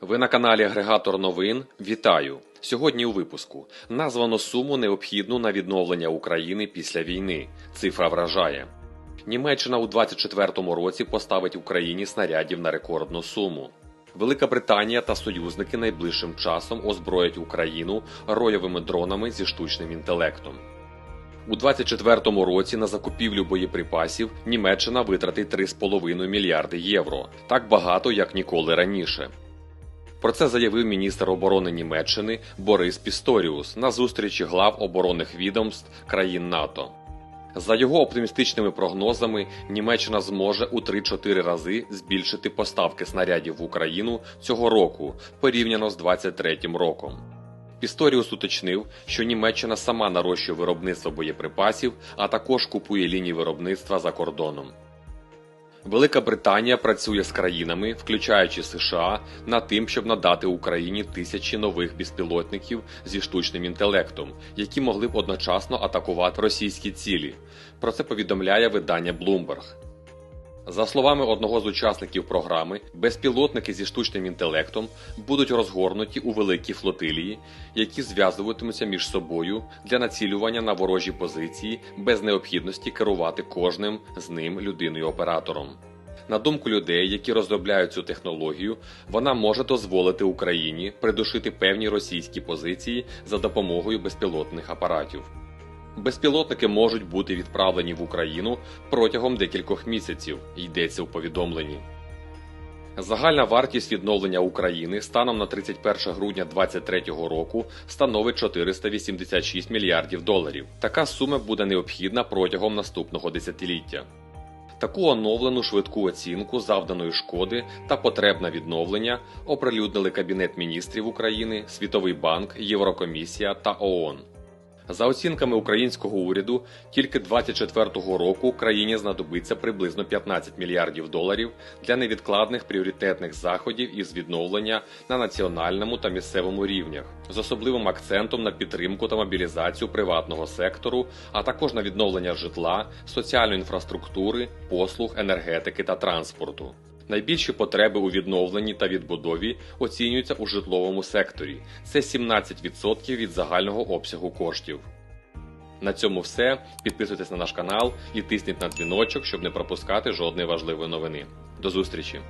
Ви на каналі Агрегатор новин. Вітаю! Сьогодні у випуску названо суму необхідну на відновлення України після війни. Цифра вражає. Німеччина у 2024 році поставить Україні снарядів на рекордну суму. Велика Британія та союзники найближчим часом озброять Україну ройовими дронами зі штучним інтелектом. У 2024 році на закупівлю боєприпасів Німеччина витратить 3,5 мільярди євро, так багато як ніколи раніше. Про це заявив міністр оборони Німеччини Борис Пісторіус на зустрічі глав оборонних відомств країн НАТО. За його оптимістичними прогнозами, Німеччина зможе у 3-4 рази збільшити поставки снарядів в Україну цього року порівняно з 2023 роком. Пісторіус уточнив, що Німеччина сама нарощує виробництво боєприпасів, а також купує лінії виробництва за кордоном. Велика Британія працює з країнами, включаючи США, над тим, щоб надати Україні тисячі нових безпілотників зі штучним інтелектом, які могли б одночасно атакувати російські цілі. Про це повідомляє видання Bloomberg. За словами одного з учасників програми, безпілотники зі штучним інтелектом будуть розгорнуті у великій флотилії, які зв'язуватимуться між собою для націлювання на ворожі позиції без необхідності керувати кожним з ним людиною-оператором. На думку людей, які розробляють цю технологію, вона може дозволити Україні придушити певні російські позиції за допомогою безпілотних апаратів. Безпілотники можуть бути відправлені в Україну протягом декількох місяців, йдеться у повідомленні. Загальна вартість відновлення України станом на 31 грудня 2023 року становить 486 мільярдів доларів. Така сума буде необхідна протягом наступного десятиліття. Таку оновлену швидку оцінку завданої шкоди та потреб на відновлення оприлюднили Кабінет міністрів України, Світовий банк, Єврокомісія та ООН. За оцінками українського уряду, тільки 2024 року країні знадобиться приблизно 15 мільярдів доларів для невідкладних пріоритетних заходів із відновлення на національному та місцевому рівнях, з особливим акцентом на підтримку та мобілізацію приватного сектору, а також на відновлення житла, соціальної інфраструктури, послуг, енергетики та транспорту. Найбільші потреби у відновленні та відбудові оцінюються у житловому секторі. Це 17% від загального обсягу коштів. На цьому все. Підписуйтесь на наш канал і тисніть на дзвіночок, щоб не пропускати жодної важливої новини. До зустрічі!